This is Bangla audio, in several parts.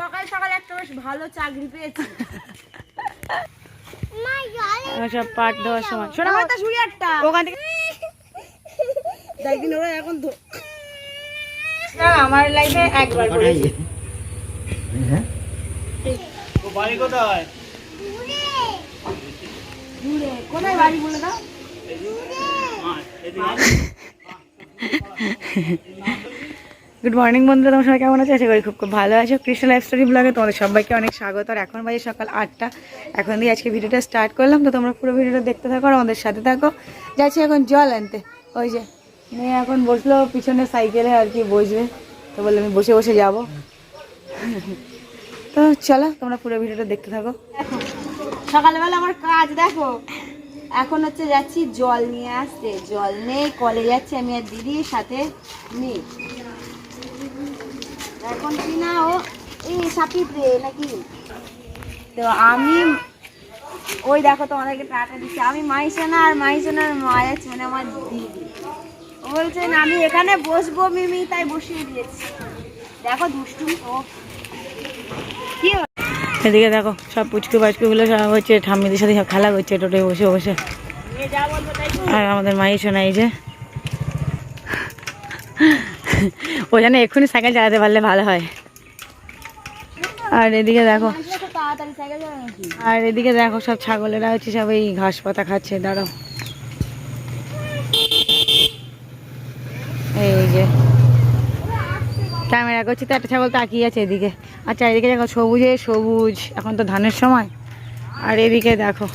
সকাল সকাল একটা বেশ ভালো চাকরি পেয়েছি। এখন সব পাট দেওয়ার সময়। শোনো আমার শুয়ে একটা ওখান থেকে একদিন ওরা এখন ধো- আমার লাইফে একবার করেছি। দূরে। কোথায় বাড়ি বলে দাও? গুড মর্নিং বন্ধুরা। তোমার সবাই কেমন আছে? আশা করি খুব খুব ভালো আছো। কৃষ্ণ লাইফ স্টোরি ব্লগে তোমাদের সবাইকে অনেক স্বাগত। আর এখন বাজে সকাল আটটা। এখন দিয়ে আজকে ভিডিওটা স্টার্ট করলাম। তো তোমরা পুরো ভিডিওটা দেখতে থাকো আর আমাদের সাথে থাকো। যাচ্ছি এখন জল আনতে। ওই যে, মেয়ে এখন বসল পিছনে সাইকেলে আর কি বসবে। তো বলল আমি বসে বসে যাব। তো চলো, তোমরা পুরো ভিডিওটা দেখতে থাকো। সকালবেলা আমার কাজ, দেখো। এখন হচ্ছে যাচ্ছি জল নিয়ে আসতে। জল নেই কলে যাচ্ছি আমি আর দিদির সাথে নেই এখন কি না ও এই সাপিতে নাকি? তো আমি ওই দেখো তোমাদেরকে টাটা দিচ্ছি। আমি মাইসোনা আর মাইসোনার মা যাচ্ছে মানে আমার দিদি। ও বলছে আমি এখানে বসবো মিমি তাই বসিয়ে দিয়েছি। দেখো দুষ্টু ও। কি এদিকে দেখো সব পুচকু পাচকুগুলো সব হচ্ছে ঠাম্মিদের সাথে সব খেলা করছে টোটোয় বসে বসে। আর আমাদের মাই শোনা এই যে। ও যেন এক্ষুনি সাইকেল চালাতে পারলে ভালো হয়। আর এদিকে দেখো। আর এদিকে দেখো সব ছাগলেরা হচ্ছে সব এই ঘাস পাতা খাচ্ছে, দাঁড়াও। এই যে। ক্যামেরা করছি তো, একটা ছাগল তাকিয়ে আছে এদিকে। আর চারিদিকে দেখো, সবুজে সবুজ, এখন তো ধানের সময়। আর এদিকে দেখো,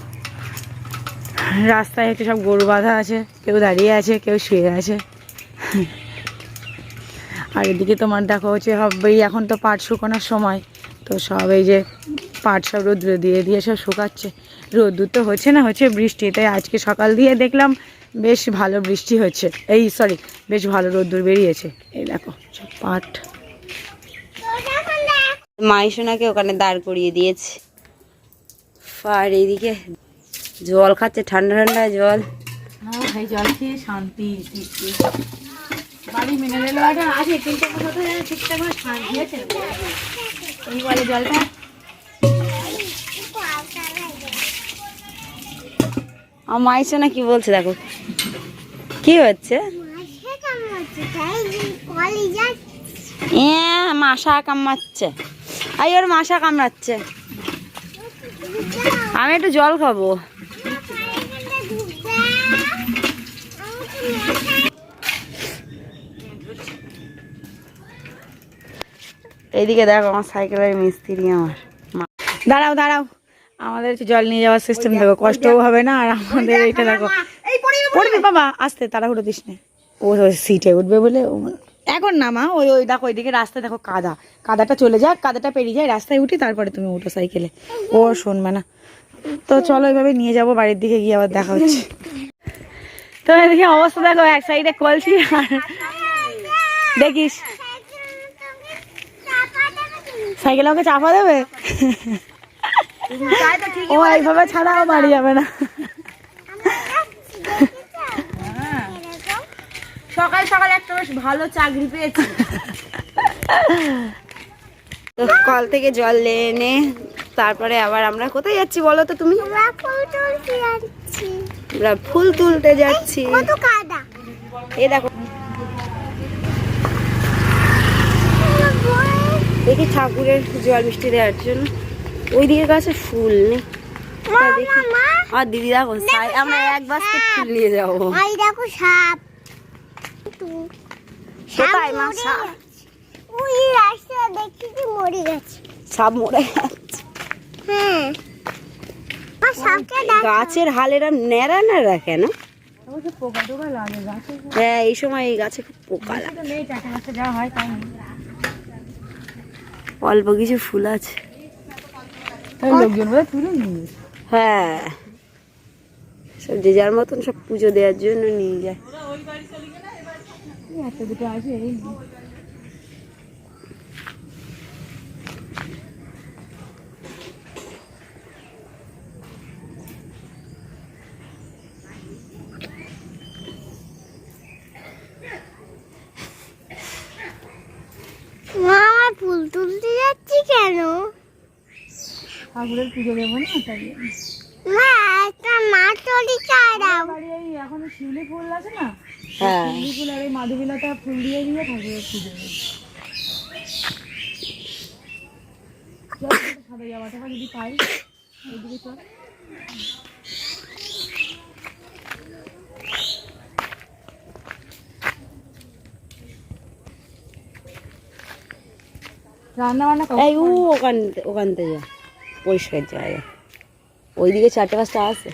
রাস্তায় হচ্ছে সব গরু বাঁধা আছে, কেউ দাঁড়িয়ে আছে, কেউ শুয়ে আছে। আর এদিকে তোমার দেখো হচ্ছে সব এই এখন তো পাট শুকানোর সময়। তো সব এই যে পাট সব রোদ্রে দিয়ে দিয়ে সব শুকাচ্ছে। রোদ্দুর তো হচ্ছে না হচ্ছে বৃষ্টি। তাই আজকে সকাল দিয়ে দেখলাম বেশ ভালো বৃষ্টি হচ্ছে। এই সরি বেশ ভালো রোদ্দুর বেরিয়েছে। এই দেখো সব পাট। মাইসোনাকে ওখানে দাঁড় করিয়ে দিয়েছে। আর এইদিকে জল খাচ্ছে ঠান্ডা ঠান্ডা জল। এই জল খেয়ে শান্তি বাড়ি মিনারেল ওয়াটার আছে কিন্তু কোথাও ঠিকঠাক করে হয়েছে এই বলে জলটা। আমার মাইশোনা কি বলছে দেখো। কি হচ্ছে? এ মাশা কামড়াচ্ছে। আই ওর মাসা কামড়াচ্ছে। আমি একটু জল খাব। এইদিকে দেখো আমার সাইকেলের মিস্ত্রি আমার। দাঁড়াও দাঁড়াও। আমাদের জল নিয়ে যাওয়ার সিস্টেম দেখো কষ্টও হবে না? আর আমাদের এইটা দেখো। পড়বি বাবা আসতে তাড়াহুড়ো দিস না। ও সিটে উঠবে বলে এখন না মা ওই ওই দেখো ওইদিকে রাস্তায় দেখো কাদা। কাদাটা চলে যাক কাদাটা পেরিয়ে যায় রাস্তায় উঠি তারপরে তুমি উঠো সাইকেলে। ও শুনবে না। তো চলো এইভাবে নিয়ে যাব বাড়ির দিকে গিয়ে আবার দেখা হচ্ছে। তো এদিকে অবস্থা দেখো এক সাইডে কলছি আর দেখিস। সাইকেলে আমাকে চাপা দেবে? তাই তো ঠিক ও এইভাবে ছাড়াও বাড়ি যাবে না। সকাল সকাল একটা বেশ ভালো চাকরি পেয়েছি। কল থেকে জল এনে তারপরে আবার আমরা কোথায় যাচ্ছি বলো তো তুমি? আমরা ফুল তুলতে যাচ্ছি। এ দেখো। দেখি ঠাকুরের জল মিষ্টি দেওয়ার জন্য। ওই দিকে গাছে ফুল নেই। আর দিদি দেখো আমরা এক বাস্কেট ফুল নিয়ে যাব। দেখো সাপ। কোথায় মা সাপ। ওই রাস্তা দেখছি যে মরে গেছে। সাপ মরে যাচ্ছে হ্যাঁ। গাছের হালেরা ন্যাড়া ন্যাড়া কেন? হ্যাঁ এই সময় এই গাছে খুব পোকা লাগে। হয় অল্প কিছু ফুল আছে। হ্যাঁ। সব যে যার মতন সব পুজো দেওয়ার জন্য নিয়ে যায় একটা দুটো আছে এই মা আমার ফুল তুলতে যাচ্ছি কেন কেন ঠাকুরের পুজো দেবো না? তাই মা একটা মাছ এই এখন শিউলি ফুল আছে না? হ্যাঁ। শিউলি ফুল আর এই মাধুবিলাটা ফুল দিয়ে দিয়ে ঠাকুরের পুজো দেবো। সাদা জামা যদি পাই ওইদিকে চল। রান্না বান্না এই ও ওখান ওখান থেকে। পরিষ্কার জায়গা। ওইদিকে চারটে পাঁচটা আছে?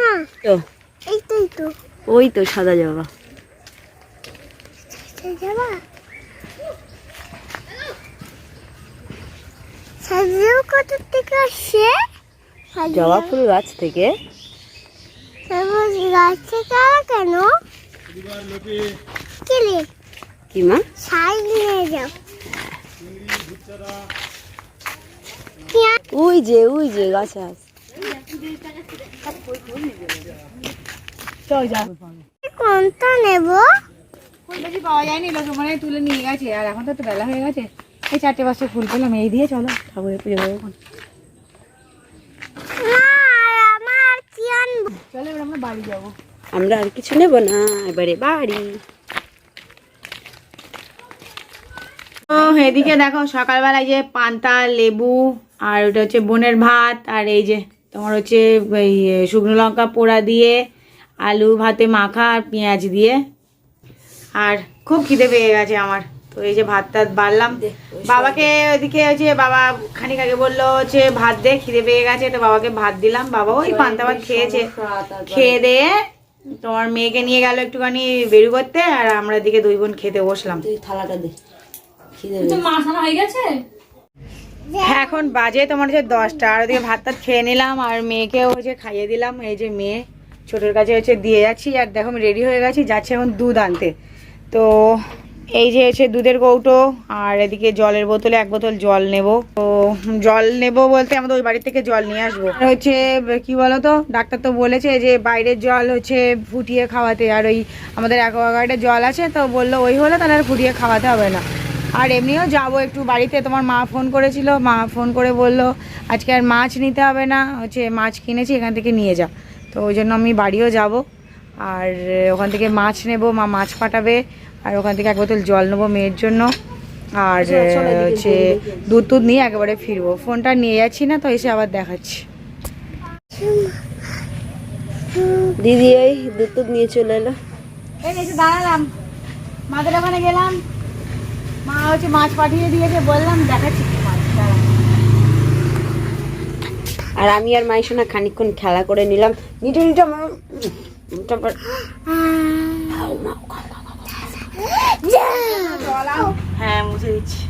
না তো? ওই তো সাদা থেকে জবা ফুল গাছ থেকে। গাছ থেকে কেন? কি মা? সাই নিয়ে যাও। ওই যে ওই যে গাছে আছে। কোনটা নেব? বেশি পাওয়া যায়নি লোক মানে তুলে নিয়ে গেছে। আর এখন তো একটু বেলা হয়ে গেছে। এই চারটে পাঁচটা ফুল পেলাম এই দিয়ে চলো। ঠাকুরের পুজো দেবো এখন। আমার কি আনব? চলো এবার আমরা বাড়ি যাব। আমরা আর কিছু নেব না এবারে বাড়ি। তো এদিকে দেখো সকালবেলায় যে পান্তা লেবু আর ওটা হচ্ছে বোনের ভাত আর এই যে তোমার হচ্ছে এই শুকনো লঙ্কা পোড়া দিয়ে আলু ভাতে মাখা আর পেঁয়াজ দিয়ে। আর খুব খিদে পেয়ে গেছে আমার। তো এই যে ভাত টাত বাড়লাম বাবাকে ওইদিকে হচ্ছে বাবা খানিক আগে বলল হচ্ছে ভাত দে খিদে পেয়ে গেছে। তো বাবাকে ভাত দিলাম। বাবা ওই পান্তা ভাত খেয়েছে। খেয়ে দিয়ে তোমার মেয়েকে নিয়ে গেল একটুখানি বেরু করতে আর আমরা এদিকে দুই বোন খেতে বসলাম। থালাটা দে খিদে হ্যাঁ, এখন বাজে তোমার হচ্ছে দশটা। আর ওদিকে ভাত টাত খেয়ে নিলাম, আর মেয়েকেও হচ্ছে খাইয়ে দিলাম। এই যে মেয়ে, ছোটোর কাছে হচ্ছে দিয়ে যাচ্ছি, আর দেখো আমি রেডি হয়ে গেছি, যাচ্ছি এখন দুধ আনতে। তো এই যে হচ্ছে দুধের কৌটো, আর এদিকে জলের বোতলে এক বোতল জল নেব। তো জল নেব বলতে আমাদের ওই বাড়ি থেকে জল নিয়ে আসব। হচ্ছে, কি বলো তো ডাক্তার তো বলেছে যে বাইরের জল হচ্ছে ফুটিয়ে খাওয়াতে। আর ওই আমাদের অ্যাকোয়াগার্ডের জল আছে, তো বলল ওই হলে তাহলে আর ফুটিয়ে খাওয়াতে হবে না। আর এমনিও যাব একটু বাড়িতে। তোমার মা ফোন করেছিল মা ফোন করে বলল আজকে আর মাছ নিতে হবে না হচ্ছে মাছ কিনেছি এখান থেকে নিয়ে যা। তো ওই জন্য আমি বাড়িও যাব। আর ওখান থেকে মাছ নেব মা মাছ পাঠাবে আর ওখান থেকে এক বোতল জল নেব মেয়ের জন্য। আর হচ্ছে দুধ টুধ নিয়ে একেবারে ফিরবো। ফোনটা নিয়ে যাচ্ছি না তো এসে আবার দেখাচ্ছি। দিদি ওই দুধ টুধ নিয়ে চলে এলো। এই এসে দাঁড়ালাম মাদের ওখানে গেলাম। মা হচ্ছে মাছ পাঠিয়ে দিয়েছে বললাম দেখাচ্ছি মাছ। আর আমি আর মাইশোনা খানিকক্ষণ খেলা করে নিলাম। নিটে নিটে তারপর হ্যাঁ মুছে দিচ্ছি।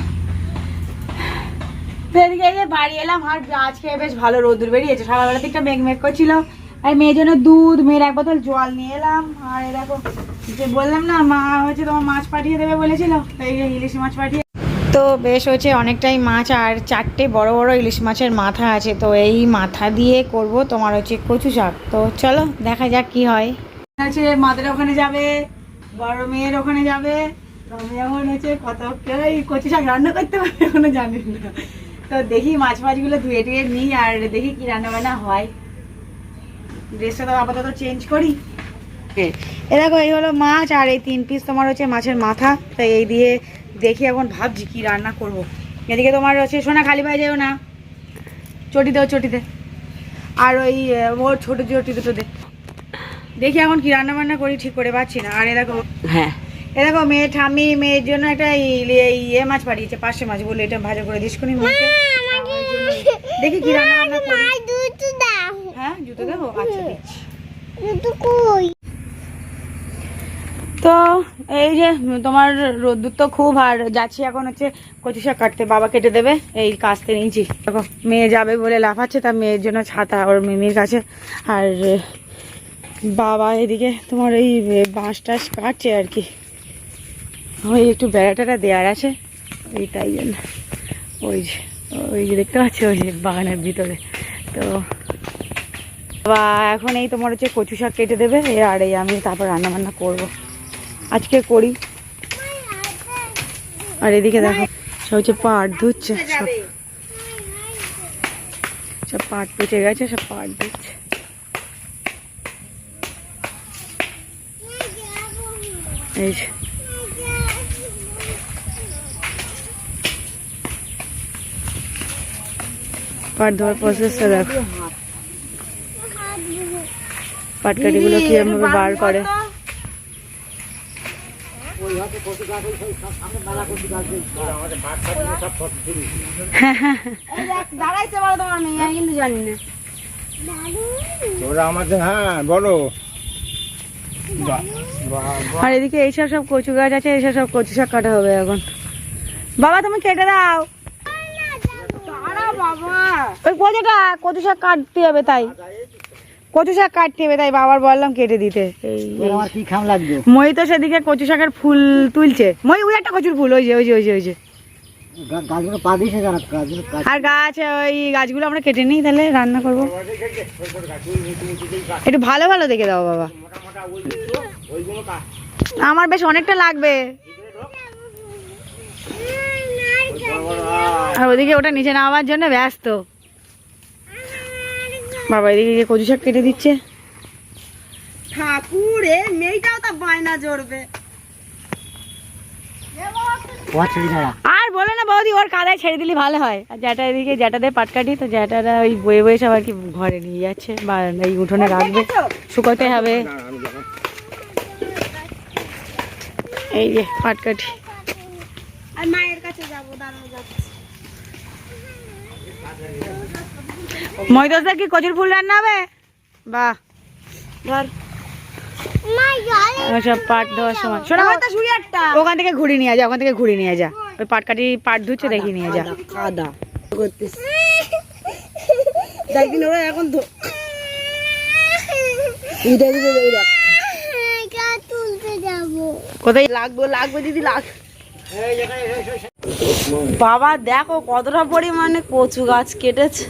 তো এদিকে এই যে বাড়ি এলাম আর আজকে বেশ ভালো রোদুর বেরিয়েছে। সকালবেলা থেকে মেঘ মেঘ করছিল। আর মেয়ের জন্য দুধ মেয়ের এক বোতল জল নিয়ে এলাম। আর দেখো যে বললাম না মা হচ্ছে তোমার মাছ পাঠিয়ে দেবে বলেছিল তো এই ইলিশ মাছ পাঠিয়ে তো বেশ হচ্ছে অনেকটাই মাছ আর চারটে বড় বড় ইলিশ মাছের মাথা আছে তো এই মাথা দিয়ে করব তোমার হচ্ছে কচু শাক। তো চলো দেখা যাক কি হয়। হচ্ছে মাদের ওখানে যাবে বড় মেয়ের ওখানে যাবে আমি এখন হচ্ছে কত কচু শাক রান্না করতে পারবে এখনও জানি না। তো দেখি মাছ মাছগুলো ধুয়ে টুয়ে নিই আর দেখি কি রান্না বান্না হয়। ড্রেসটা তো আপাতত চেঞ্জ করি। হ্যাঁ এ দেখো এই হলো মাছ আর এই তিন পিস তোমার হচ্ছে মাছের মাথা। তাই এই দিয়ে দেখি এখন ভাবছি কি রান্না করব। এদিকে তোমার হচ্ছে সোনা খালি পায়ে যাও না। চটি দেও চটিতে আর ওই ওর ছোটো চটি দুটো দে। দেখি এখন কি রান্না বান্না করি ঠিক করে পাচ্ছি না। আর এ দেখো হ্যাঁ। এ দেখো মেয়ে ঠামি মেয়ের জন্য একটা ইয়ে- ইয়ে মাছ পাঠিয়েছে পার্শে মাছ বলে এটা ভাজা করে দিস। দেখি কি রান্না বান্না জুতো দেবো আচ্ছা দিচ্ছি তো এই যে তোমার রোদ্দুর তো খুব আর যাচ্ছি এখন হচ্ছে কচু শাক কাটতে। বাবা কেটে দেবে এই কাস্তে নিয়েছি। দেখো মেয়ে যাবে বলে লাফাচ্ছে তার মেয়ের জন্য ছাতা ওর মিমির কাছে। আর বাবা এদিকে তোমার এই বাঁশ টাস কাটছে আর কি। ওই একটু বেড়া টেড়া দেওয়ার আছে এই তাই জন্য। ওই যে ওই যে দেখতে পাচ্ছি ওই যে বাগানের ভিতরে। তো বা এখন এই তোমার হচ্ছে কচু শাক কেটে দেবে আর এই আমি তারপর রান্না বান্না করব। আজকে করি। আর এদিকে দেখো, সব হচ্ছে পাট ধুচ্ছে, সব। সব পাট পেটে গেছে, সব পাট ধুচ্ছে। এই পাট ধোয়ার প্রসেসটা দেখো পাটকাঠিগুলো কিরম ভাবে বার করে দাঁড়াইতে পারো তোমার মেয়ে আমি কিন্তু জানি না ওরা আমাদের হ্যাঁ বলো। আর এদিকে এইসব সব কচু গাছ আছে এইসব সব কচু শাক কাটা হবে এখন। বাবা তুমি কেটে দাও। বাবা। ওই কচুটা কচু শাক কাটতে হবে তাই। কচু শাক কাটতে হবে তাই বাবার বললাম কেটে দিতে। আমার কি খাম লাগবে? মই তো সেদিকে কচু শাকের ফুল তুলছে। মই ওই একটা কচুর ফুল ওই যে ওই যে ওই যে ওই যে। আর গাছ ওই গাছগুলো আমরা কেটে নিই তাহলে রান্না করব। একটু ভালো ভালো দেখে দাও বাবা। আমার বেশ অনেকটা লাগবে। আর ওদিকে ওটা নিচে নামার জন্য ব্যস্ত। বাবা এদিকে যে কচু শাক কেটে দিচ্ছে। ঠাকুর মেয়েটাও তো বায়না জড়বে। আর বলো না বৌদি ওর কাদায় ছেড়ে দিলে ভালো হয়। আর জ্যাটা এদিকে জ্যাটাদের পাট কাটি তো জ্যাটারা ওই বয়ে বয়ে সব আর কি ঘরে নিয়ে যাচ্ছে বা এই উঠোনে রাখবে। শুকোতে হবে। এই যে পাট কাঠি আর মায়ের কাছে যাব দাঁড়ানো যাচ্ছে। ময়দাসদা কি কচুর ফুল রান্না হবে? বাহ ধর। সব পাট সময়। শোনো ওখান থেকে ঘুরে নিয়ে যা ওখান থেকে ঘুরে নিয়ে যা। ওই পাট কাটি পাট ধুচ্ছে দেখি নিয়ে যা। কাদা এখন কোথায়? লাগবে লাগবে দিদি লাগ। বাবা দেখো কতটা পরিমাণে কচু গাছ কেটেছে।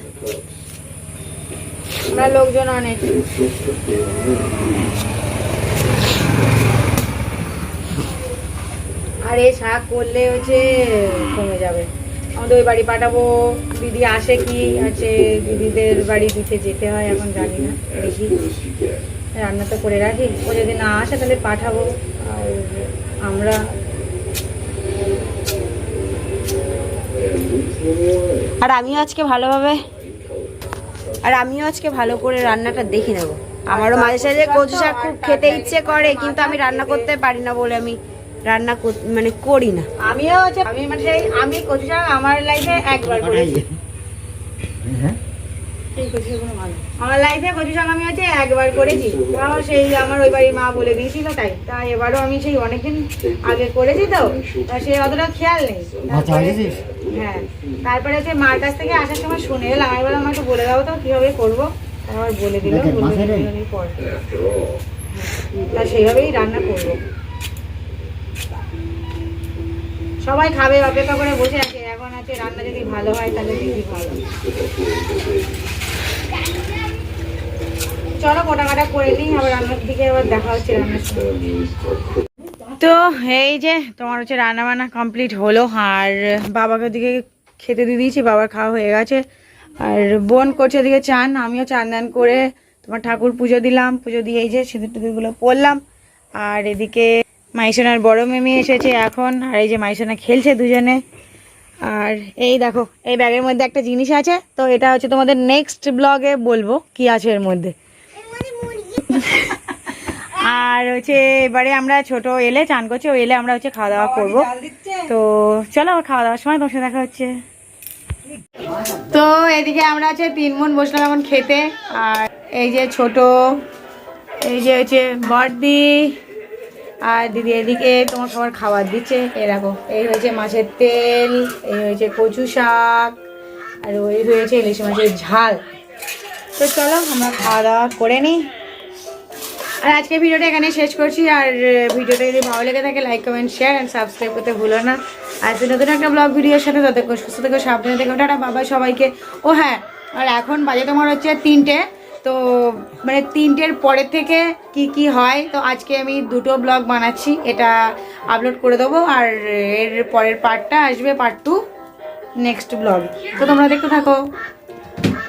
আমরা লোকজন অনেক। আর এই শাক করলে হচ্ছে কমে যাবে। আমাদের ওই বাড়ি পাঠাবো। দিদি আসে কি আছে? দিদিদের বাড়ি দিতে যেতে হয়, এখন জানি না। দেখি। রান্না তো করে রাখি। ও যদি না আসে তাহলে পাঠাবো। আর আমরা আর আমিও আজকে ভালোভাবে আর আমিও আজকে ভালো করে রান্নাটা দেখে নেব। আমারও মাঝে সাঝে কচু শাক খুব খেতে ইচ্ছে করে কিন্তু আমি রান্না করতে পারি না বলে আমি রান্না মানে করি না। আমিও হচ্ছে আমি মানে সেই আমি কচু শাক আমার লাইফে একবার করেছি। আমার লাইফে কচু আমি হচ্ছে একবার করেছি। আমার সেই আমার ওই বাড়ির মা বলে দিয়েছিল তাই। তা এবারও আমি সেই অনেকদিন আগে করেছি তো। তা সে অতটা খেয়াল নেই। হ্যাঁ। তারপরে হচ্ছে মার কাছ থেকে আসার সময় শুনে এলাম। আমি বললাম আমাকে বলে দাও তো কীভাবে করব? তারপর বলে দিল বলে পর। তা সেইভাবেই রান্না করব। সবাই খাবে অপেক্ষা করে বসে আছে। এখন আছে রান্না যদি ভালো হয় তাহলে দিদি ভালো। চলো কোটা করে নিই, আবার রান্নার দিকে আবার দেখা হচ্ছে রান্নার তো এই যে তোমার হচ্ছে রান্না বান্না কমপ্লিট হলো, আর বাবাকে ওদিকে খেতে দিয়ে দিয়েছি, বাবার খাওয়া হয়ে গেছে। আর বোন করছে ওদিকে চান, আমিও চান দান করে তোমার ঠাকুর পুজো দিলাম, পুজো দিয়ে এই যে সিঁদুর টুদুরগুলো পরলাম। আর এদিকে মাইসোনার বড় মেমি এসেছে এখন, আর এই যে মাইসোনা খেলছে দুজনে। আর এই দেখো, এই ব্যাগের মধ্যে একটা জিনিস আছে, তো এটা হচ্ছে তোমাদের নেক্সট ব্লগে বলব কি আছে এর মধ্যে। আর হচ্ছে এবারে আমরা ছোট এলে চান করছি ও এলে আমরা হচ্ছে খাওয়া দাওয়া করব। তো চলো আবার খাওয়া দাওয়ার সময় তোমার সাথে দেখা হচ্ছে। তো এদিকে আমরা হচ্ছে তিন মন বসলাম এখন খেতে আর এই যে ছোট এই যে হচ্ছে বড়দি আর দিদি এদিকে তোমার সবার খাবার দিচ্ছে। এরকম এই হয়েছে মাছের তেল এই হয়েছে কচু শাক আর ওই হয়েছে ইলিশ মাছের ঝাল। তো চলো, আমরা খাওয়া দাওয়া করে নিই। আর আজকে ভিডিওটা এখানে শেষ করছি। আর ভিডিওটা যদি ভালো লেগে থাকে like comment share and subscribe করতে ভুলো না। আর নতুন একটা ব্লগ ভিডিওর সাথে ততক্ষণ সুস্থ থেকে, সাবধানে থেকে। টাটা বাবা সবাইকে। ও হ্যাঁ আর এখন বাজে তোমার হচ্ছে তিনটে। তো মানে তিনটের পরের থেকে কি কি হয়, তো আজকে আমি দুটো ব্লগ বানাচ্ছি। এটা আপলোড করে দেবো। আর এর পরের পার্টটা আসবে পার্ট টু নেক্সট ব্লগ তো তোমরা দেখতে থাকো।